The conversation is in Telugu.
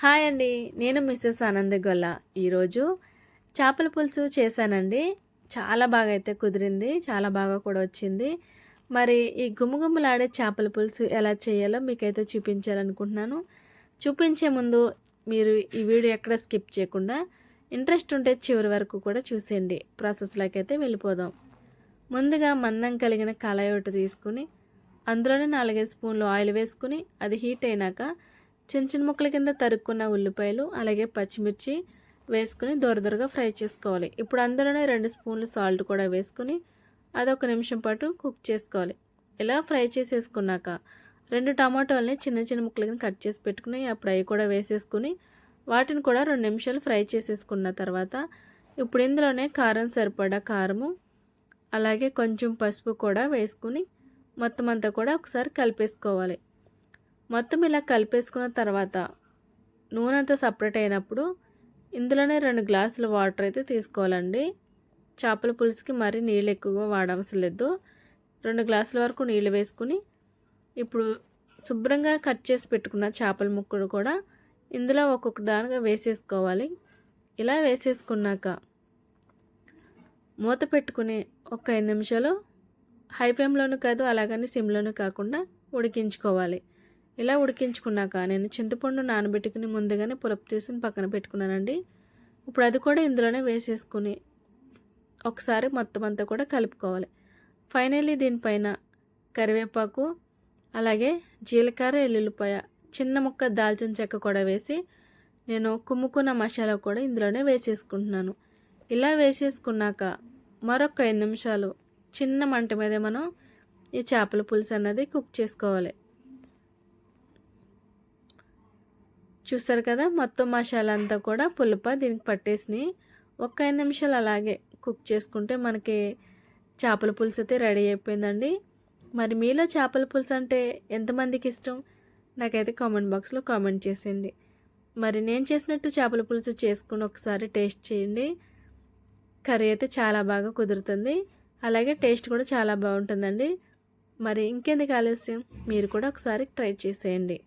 హాయ్ అండి. నేను మిస్సెస్ ఆనంద్ గొల్ల. ఈరోజు చేపల పులుసు చేశానండి. చాలా బాగా అయితే కుదిరింది. చాలా బాగా కూడా వచ్చింది. మరి ఈ గుమ్మగుమ్మలాడే చేపల పులుసు ఎలా చేయాలో మీకైతే చూపించాలనుకుంటున్నాను. చూపించే ముందు మీరు ఈ వీడియో ఎక్కడ స్కిప్ చేయకుండా ఇంట్రెస్ట్ ఉంటే చివరి వరకు కూడా చూసేయండి. ప్రాసెస్లోకి అయితే వెళ్ళిపోదాం. ముందుగా మందం కలిగిన కళాయి ఒకటి తీసుకుని అందులోనే నాలుగైదు స్పూన్లు ఆయిల్ వేసుకుని అది హీట్ అయినాక చిన్న చిన్న ముక్కల కింద తరుక్కున్న ఉల్లిపాయలు అలాగే పచ్చిమిర్చి వేసుకుని దొరదొరగా ఫ్రై చేసుకోవాలి. ఇప్పుడు అందులోనే రెండు స్పూన్లు సాల్ట్ కూడా వేసుకుని అది ఒక నిమిషం పాటు కుక్ చేసుకోవాలి. ఇలా ఫ్రై చేసేసుకున్నాక రెండు టమాటోల్ని చిన్న చిన్న ముక్కల కట్ చేసి పెట్టుకుని అప్పుడు అవి కూడా వేసేసుకుని వాటిని కూడా రెండు నిమిషాలు ఫ్రై చేసేసుకున్న తర్వాత ఇప్పుడు ఇందులోనే కారం సరిపడా కారము అలాగే కొంచెం పసుపు కూడా వేసుకుని మొత్తం అంతా కూడా ఒకసారి కలిపేసుకోవాలి. మొత్తం ఇలా కలిపేసుకున్న తర్వాత నూనె అంతా సపరేట్ అయినప్పుడు ఇందులోనే రెండు గ్లాసుల వాటర్ అయితే తీసుకోవాలండి. చేపల పులుసుకి మరీ నీళ్ళు ఎక్కువగా వాడవసరం లేదు. రెండు గ్లాసుల వరకు నీళ్ళు వేసుకుని ఇప్పుడు శుభ్రంగా కట్ చేసి పెట్టుకున్న చేపల ముక్కలు కూడా ఇందులో ఒక్కొక్క దానిగా వేసేసుకోవాలి. ఇలా వేసేసుకున్నాక మూత పెట్టుకుని ఒక ఐదు నిమిషాలు హై ఫ్లేమ్లోనూ కాదు అలాగని సిమ్లోనూ కాకుండా ఉడికించుకోవాలి. ఇలా ఉడికించుకున్నాక నేను చింతపండు నానబెట్టుకుని ముందుగానే పులుపు తీసి పక్కన పెట్టుకున్నానండి. ఇప్పుడు అది కూడా ఇందులోనే వేసేసుకుని ఒకసారి మొత్తం అంతా కూడా కలుపుకోవాలి. ఫైనల్లీ దీనిపైన కరివేపాకు అలాగే జీలకర్ర ఎల్లుల్లిపాయ చిన్న ముక్క దాల్చిన చెక్క కూడా వేసి నేను కుమ్ముకున్న మసాలా కూడా ఇందులోనే వేసేసుకుంటున్నాను. ఇలా వేసేసుకున్నాక మరొక ఐదు నిమిషాలు చిన్న మంట మీద మనం ఈ చేపల పులుసు అన్నది కుక్ చేసుకోవాలి. చూస్తారు కదా మొత్తం మసాలా అంతా కూడా పులుప దీనికి పట్టేసి ఒక ఐదు నిమిషాలు అలాగే కుక్ చేసుకుంటే మనకి చేపల పులుసు అయితే రెడీ అయిపోయిందండి. మరి మీలో చేపల పులుసు అంటే ఎంతమందికి ఇష్టం? నాకైతే కామెంట్ బాక్స్లో కామెంట్ చేసేయండి. మరి నేను చేసినట్టు చేపల పులుసు చేసుకుని ఒకసారి టేస్ట్ చేయండి. కర్రీ అయితే చాలా బాగా కుదురుతుంది. అలాగే టేస్ట్ కూడా చాలా బాగుంటుందండి. మరి ఇంకెందుకు ఆలస్యం? మీరు కూడా ఒకసారి ట్రై చేసేయండి.